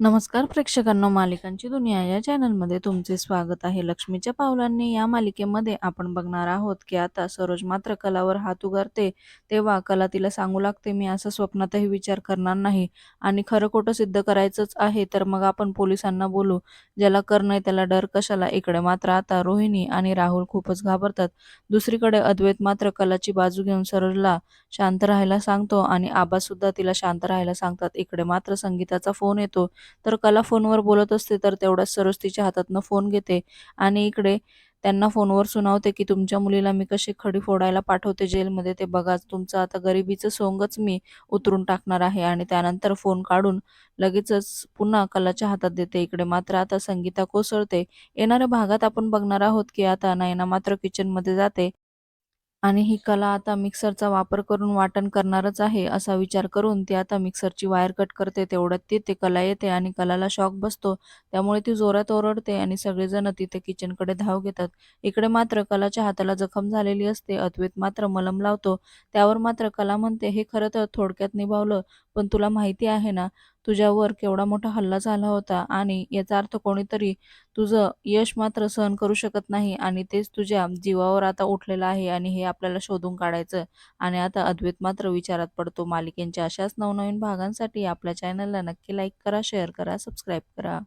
नमस्कार प्रेक्षकांनो मालिकांची दुनिया या चॅनलमध्ये तुमचे स्वागत आहे. लक्ष्मीच्या पावलांनी या मालिकेमध्ये आपण बघणार आहोत की आता सरोज मात्र कलावर हात उगारते तेव्हा कला तिला सांगू लागते मी असं स्वप्नातही विचार करणार नाही आणि खरं खोटं सिद्ध करायचंच आहे तर मग आपण पोलिसांना बोलू ज्याला कर नाही त्याला डर कशाला? इकडे मात्र आता रोहिणी आणि राहुल खूपच घाबरतात. दुसरीकडे अद्वैत मात्र कलाची बाजू घेऊन सरोजला शांत राहायला सांगतो आणि आबासुद्धा तिला शांत राहायला सांगतात. इकडे मात्र संगीताचा फोन येतो तर कला फोनवर बोलत असते तर तेवढ्याच सरोज तिच्या हातातनं फोन घेते आणि इकडे त्यांना फोनवर सुनावते की तुमच्या मुलीला मी कशी खडी फोडायला पाठवते जेलमध्ये? ते बघाच तुमचं आता गरिबीचं सोंगच मी उतरून टाकणार आहे. आणि त्यानंतर फोन काढून लगेचच पुन्हा कलाच्या हातात देते. इकडे मात्र आता संगीता कोसळते. येणाऱ्या भागात आपण बघणार आहोत की आता नयना मात्र किचनमध्ये जाते. आणि ही कला आता मिक्सरचा वापर करून वाटण करणारच आहे असा विचार करून ती आता मिक्सरची वायर कट करते तेवढ्यात ती ते कला येते आणि कलाला शॉक बसतो. त्यामुळे ती जोरात ओरडते आणि सगळेजण तिथे किचनकडे धाव घेतात. इकडे मात्र कलाच्या हाताला जखम झालेली असते अद्वैत मात्र मलम लावतो. त्यावर मात्र कला म्हणते हे खरं तर थोडक्यात निभावलं पण तुला माहिती आहे ना तुझ्यावर केवढा मोठा हल्ला झाला होता आणि याचा अर्थ कोणीतरी तुझं यश मात्र सहन करू शकत नाही आणि तेच तुझ्या जीवावर आता उठलेलं आहे आणि हे आपल्याला शोधून काढायचं आणि आता अद्वैत मात्र विचारात पडतो. मालिकेंच्या अशाच नवनवीन भागांसाठी आपल्या चॅनलला नक्की लाईक करा शेअर करा सबस्क्राईब करा.